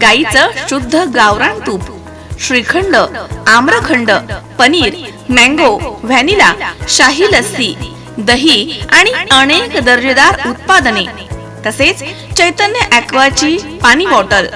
गाईचं शुद्ध गावरान तूप श्रीखंड आम्रखंड पनीर मँगो व्हॅनिला शाही लस्सी दही आणि अनेक दर्जेदार उत्पादने. तसेच चैतन्य ॲक्वाची पाणी बॉटल.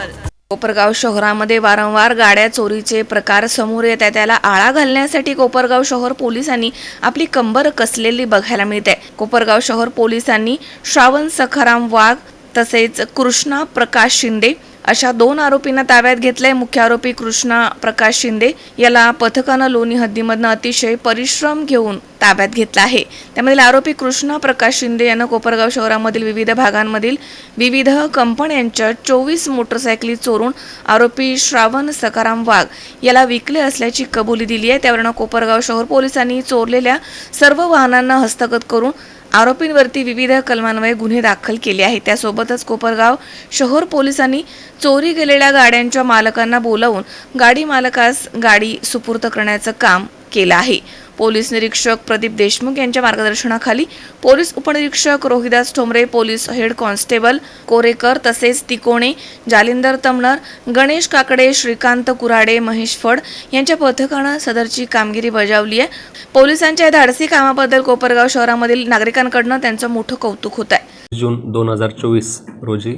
कोपरगाव शहरामध्ये वारंवार गाड्या चोरीचे प्रकार समोर येत आहे त्याला आळा घालण्यासाठी कोपरगाव शहर पोलिसांनी आपली कंबर कसलेली बघायला मिळते. कोपरगाव शहर पोलिसांनी श्रावण सखाराम वाघ तसेच कृष्णा प्रकाश शिंदे अशा दोन आरोपींना ताब्यात घेतलंय. मुख्य आरोपी कृष्णा प्रकाश शिंदे याला पथकानं लोणी हद्दीमधनं अतिशय परिश्रम घेऊन ताब्यात घेतला आहे. त्यामधील आरोपी कृष्णा प्रकाश शिंदे यानं कोपरगाव शहरामधील विविध भागांमधील विविध कंपन्यांच्या चोवीस मोटरसायकली चोरून आरोपी श्रावण सकाराम वाघ याला विकले असल्याची कबुली दिली आहे. त्यावरनं कोपरगाव शहर पोलिसांनी चोरलेल्या सर्व वाहनांना हस्तगत करून आरोपींवरती विविध कलमान्वये गुन्हे दाखल केले आहेत. त्यासोबतच कोपरगाव शहर पोलिसांनी चोरी गेलेल्या गाड्यांच्या मालकांना बोलावून गाडी मालकास गाडी सुपूर्द करण्याचं काम केलं आहे. पोलीस निरीक्षक प्रदीप देशमुख यांच्या मार्गदर्शनाखाली पोलीस उपनिरीक्षक Rohidas Thombre police head constable Korekar तसेच तिकोणे जालिंदर तमणर गणेश काकडे श्रीकांत कुराडे महेश फड यांच्या पथकानं सदरची कामगिरी बजावली आहे. पोलिसांच्या धाडसी कामाबद्दल कोपरगाव शहरामधील नागरिकांकडनं त्यांचं मोठं कौतुक होत आहे. जून दोन हजार चोवीस रोजी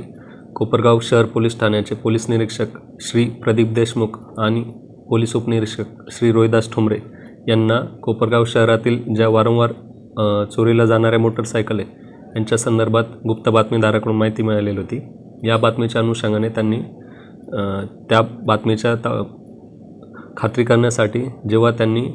कोपरगाव शहर पोलीस ठाण्याचे पोलीस निरीक्षक श्री प्रदीप देशमुख आणि पोलीस उपनिरीक्षक श्री रोहिदास ठोंबरे यांना कोपरगाव शहरातील ज्या वारंवार चोरीला जाणाऱ्या मोटरसायकल आहे यांच्या संदर्भात गुप्त बातमीदाराकडून माहिती मिळालेली होती. या बातमीच्या अनुषंगाने त्यांनी त्या बातमीच्या त खात्री करण्यासाठी जेव्हा त्यांनी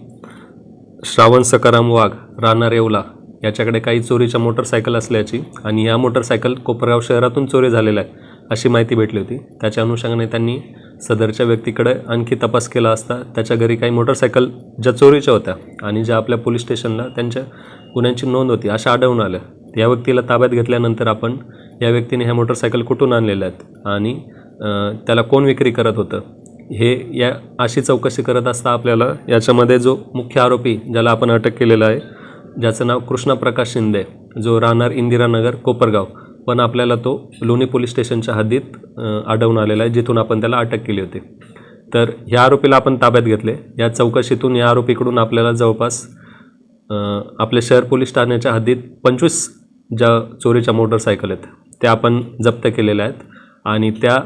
श्रावण सकाराम वाघ राणा रेवला याच्याकडे काही चोरीच्या मोटरसायकल असल्याची आणि या मोटरसायकल कोपरगाव शहरातून चोरी झालेल्या आहे अशी माहिती भेटली होती. त्याच्या अनुषंगाने त्यांनी सदरच्या व्यक्तीकडे आणखी तपास केला असता त्याच्या घरी काही मोटरसायकल ज्या चोरीच्या होत्या आणि ज्या आपल्या पोलीस स्टेशनला त्यांच्या गुन्ह्यांची नोंद होती अशा आढळून आल्या. या व्यक्तीला ताब्यात घेतल्यानंतर आपण या व्यक्तीने ह्या मोटरसायकल कुठून आणलेल्या आहेत आणि त्याला कोण विक्री करत होतं? हे या अशी चौकशी करत असता आपल्याला याच्यामध्ये जो मुख्य आरोपी ज्याला आपण अटक केलेला आहे ज्याचं नाव कृष्णा प्रकाश शिंदे जो राहणार इंदिरानगर कोपरगाव. पण आपल्याला तो लोणी पोलीस स्टेशनच्या हद्दीत आढळून आलेला आहे जिथून आपण त्याला अटक केली होती. तर ह्या आरोपीला आपण ताब्यात घेतले. या चौकशीतून या आरोपीकडून आपल्याला जवळपास आपले आपल्या शहर पोलीस ठाण्याच्या हद्दीत पंचवीस ज्या चोरीच्या मोटरसायकल आहेत त्या आपण जप्त केलेल्या आहेत. आणि त्या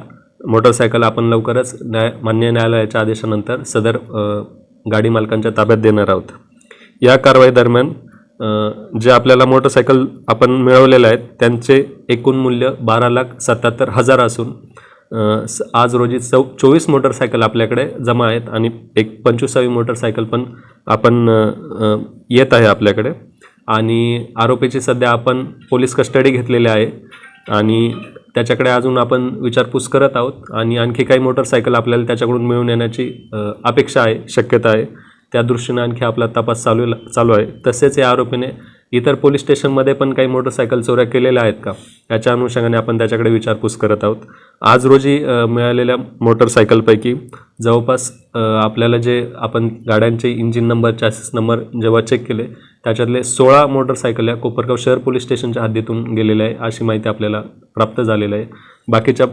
मोटरसायकल आपण लवकरच न्याय मान्य न्यायालयाच्या आदेशानंतर सदर गाडी मालकांच्या ताब्यात देणार आहोत. या कारवाई दरम्यान जे आपल्याला मोटरसायकल आपण मिळवलेल्या आहेत त्यांचे एकूण मूल्य बारा लाख सत्याहत्तर हजार असून स- आज रोजी चौ चोवीस मोटरसायकल आपल्याकडे जमा आहेत आणि एक पंचवीसावी मोटरसायकल पण आपण येत आहे आपल्याकडे. आणि आरोपीची सध्या आपण पोलीस कस्टडी घेतलेली आहे आणि त्याच्याकडे अजून आपण विचारपूस करत आहोत आणि आणखी काही मोटरसायकल आपल्याला त्याच्याकडून मिळून येण्याची अपेक्षा आहे शक्यता आहे. त्या दृष्टीने आणखी आपला तपास चालू चालू आहे. तसेच या आरोपीने इतर पोलीस स्टेशनमध्ये पण काही मोटरसायकल चोऱ्या केलेल्या आहेत का? याच्या अनुषंगाने आपण त्याच्याकडे विचारपूस करत आहोत. आज रोजी मिळालेल्या मोटरसायकलपैकी जवळपास आपल्याला जे आपण गाड्यांचे इंजिन नंबर चॅसिस नंबर जेव्हा चेक केले त्याच्यातले सोळा मोटरसायकल या कोपरगाव शहर पोलीस स्टेशनच्या हद्दीतून गेलेल्या आहे अशी माहिती आपल्याला प्राप्त झालेली आहे. बाकीच्या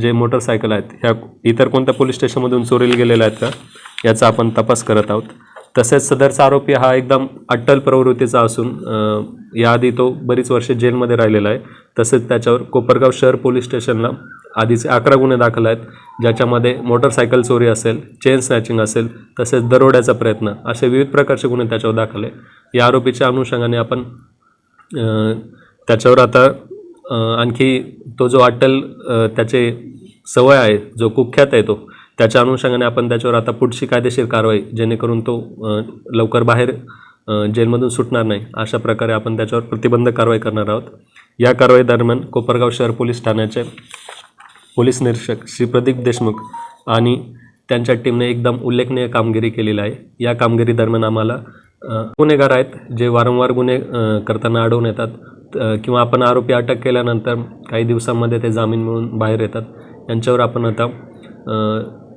जे मोटरसायकल आहेत ह्या इतर कोणत्या पोलीस स्टेशनमधून चोरीला गेलेल्या आहेत का? याचा आपण तपास करत आहोत. तसेच सदरचा आरोपी हा एकदम अट्टल प्रवृत्तीचा असून याआधी तो बरीच वर्षे जेलमध्ये राहिलेला आहे. तसेच त्याच्यावर कोपरगाव शहर पोलीस स्टेशनला आधीचे अकरा गुन्हे दाखल आहेत ज्याच्यामध्ये मोटरसायकल चोरी असेल चेन स्नॅचिंग असेल तसेच दरोड्याचा प्रयत्न असे विविध प्रकारचे गुन्हे त्याच्यावर दाखल आहे या आरोपीच्या अनुषंगाने आपण त्याच्यावर आता आणखी तो जो अट्टल त्याचे सवय आहे जो कुख्यात आहे तो त्याच्या अनुषंगाने आपण त्याच्यावर आता पुढची कायदेशीर कारवाई जेणेकरून तो लवकर बाहेर जेलमधून सुटणार नाही. अशा प्रकारे आपण त्याच्यावर प्रतिबंध कारवाई करणार आहोत. या कारवाई दरम्यान कोपरगाव शहर पोलीस ठाण्याचे पोलीस निरीक्षक श्री प्रदीप देशमुख आणि त्यांच्या टीमने एकदम उल्लेखनीय कामगिरी केलेली आहे. या कामगिरी दरम्यान आम्हाला गुन्हेगार आहेत जे वारंवार गुन्हे करताना आढळून येतात किंवा आपण आरोपी अटक केल्यानंतर काही दिवसांमध्ये ते जामीन मिळून बाहेर येतात. यांच्यावर आपण आता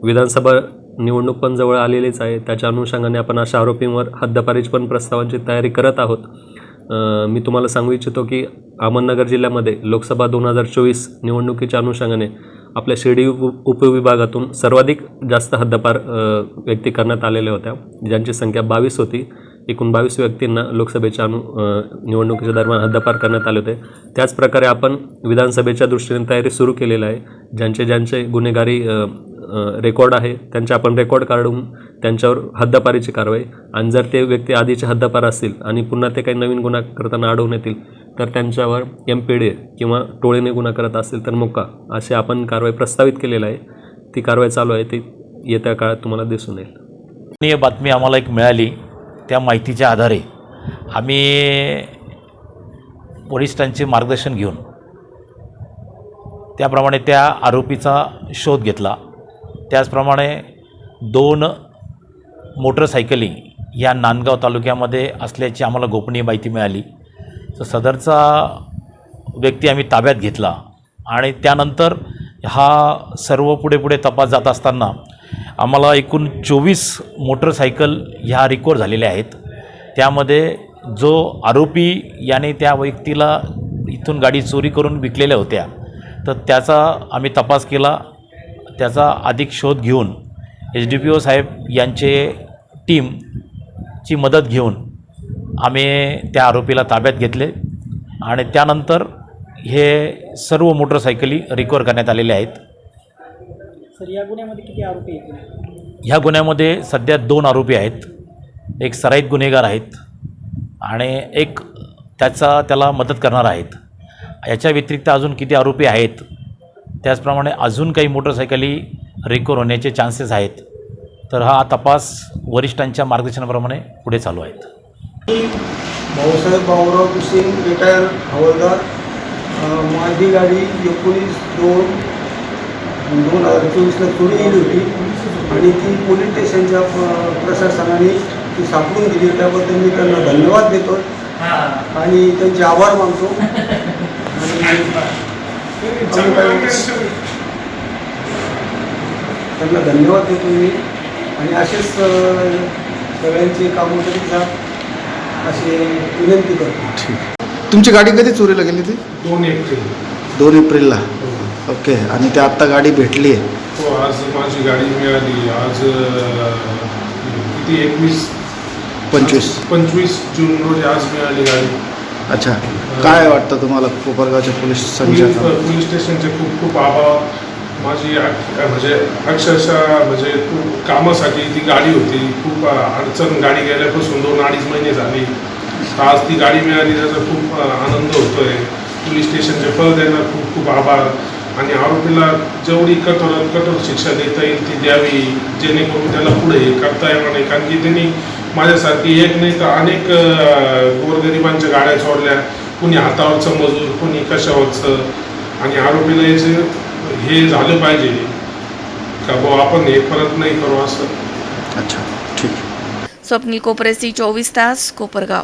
विधानसभा निवडणूक पण जवळ आलेलीच आहे. त्याच्या अनुषंगाने आपण अशा आरोपींवर हद्दपारीची पण प्रस्तावांची तयारी करत आहोत. मी तुम्हाला सांगू इच्छितो की अहमदनगर जिल्ह्यामध्ये लोकसभा दोन हजार चोवीस निवडणुकीच्या अनुषंगाने आपल्या शिर्डी उप उपविभागातून सर्वाधिक जास्त हद्दपार व्यक्ती करण्यात आलेल्या होत्या. ज्यांची संख्या बावीस होती. एकूण बावीस व्यक्तींना लोकसभेच्या अनु निवडणुकीच्या दरम्यान हद्दपार करण्यात आले होते. त्याचप्रकारे आपण विधानसभेच्या दृष्टीने तयारी सुरू केलेली आहे. ज्यांचे ज्यांचे गुन्हेगारी रेकॉर्ड आहे त्यांचे आपण रेकॉर्ड काढून त्यांच्यावर हद्दपारीची कारवाई आणि जर ते व्यक्ती आधीचे हद्दपार असतील आणि पुन्हा ते काही नवीन गुन्हा करताना आढळून येतील तर त्यांच्यावर एम पी डी किंवा टोळीने गुन्हा करत असतील तर मुक्का असे आपण कारवाई प्रस्तावित केलेलं आहे. ती कारवाई चालू आहे. ती येत्या काळात तुम्हाला दिसून येईल. बातमी आम्हाला एक मिळाली. त्या माहितीच्या आधारे आम्ही वरिष्ठांचे मार्गदर्शन घेऊन त्याप्रमाणे त्या आरोपीचा शोध घेतला. त्याचप्रमाणे दोन मोटरसायकली या नांदगाव तालुक्यामध्ये असल्याची आम्हाला गोपनीय माहिती मिळाली. तर सदरचा व्यक्ती आम्ही ताब्यात घेतला आणि त्यानंतर हा सर्व पुढे पुढे तपास जात असताना आम्हाला एकूण चोवीस मोटरसायकल ह्या रिकवर झालेल्या आहेत. त्यामध्ये जो आरोपी याने त्या व्यक्तीला इथून गाडी चोरी करून विकलेल्या होत्या तर त्याचा आम्ही तपास केला. त्याचा अधिक शोध घेऊन एच डी पी ओ साहेब यांचे टीमची मदत घेऊन आम्ही त्या आरोपीला ताब्यात घेतले आणि त्यानंतर हे सर्व मोटरसायकली रिकवर करण्यात आलेल्या आहेत. सर या गुन्ह्यामध्ये किती आरोपी येतील ह्या गुन्ह्यामध्ये सध्या दोन आरोपी आहेत. एक सराईत गुन्हेगार आहेत आणि एक त्याचा त्याला मदत करणार आहेत. याच्या व्यतिरिक्त अजून किती आरोपी आहेत त्याचप्रमाणे अजून काही मोटरसायकली रिकवर होण्याचे चान्सेस आहेत. तर हा तपास वरिष्ठांच्या मार्गदर्शनाप्रमाणे पुढे चालू आहेत. भाऊसाहेब भाऊराव सिंग रिटायर हवालदार माझी गाडी एकोणीस दोन दोन हजार चोवीसला चोरी गेली होती. आणि ती पोलीस स्टेशनच्या प्रशासनाने ती सापडून दिली त्याबद्दल मी त्यांना धन्यवाद देतो. आणि त्यांचे आभार मानतो. त्यांना धन्यवाद देतो मी. आणि असेच सगळ्यांचे कामं करीत जा अशी विनंती करतो. तुमची गाडी कधी चोरीला गेली ती दोन एप्रिल. दोन एप्रिलला. ओके आणि ते आत्ता गाडी भेटली आहे? हो आज माझी गाडी मिळाली. आज अं, किती? एकवीस? पंचवीस. पंचवीस जून रोजी आज मिळाली गाडी. अच्छा. काय वाटतं तुम्हाला कोपरगावच्या पोलीस संचालक पोलीस स्टेशनचे खूप खूप आभार. माझी अक- म्हणजे अक्षरशः म्हणजे खूप कामासाठी ती गाडी होती. खूप अडचण गाडी गेल्यापासून दोन अडीच महिने झाली. आज ती गाडी मिळाली त्याचा खूप अ, आनंद होतोय. पोलीस स्टेशनचे पद देणार खूप खूप आभार. आणि आरोपीला जेवढी कठोरात कठोर शिक्षा देता येईल ती द्यावी जेणेकरून त्याला पुढे हे करता येणार नाही. कारण की त्यांनी माझ्यासारखी एक नाही तर अनेक गोरगरिबांच्या गाड्या सोडल्या. कुणी हातावरचं मजूर कुणी कशावरचं. आणि आरोपीला याचे हे झालं पाहिजे. का बुवा आपण हे परत नाही करू असं? अच्छा ठीक. स्वप्नील कोपरेसी चोवीस तास कोपरगाव.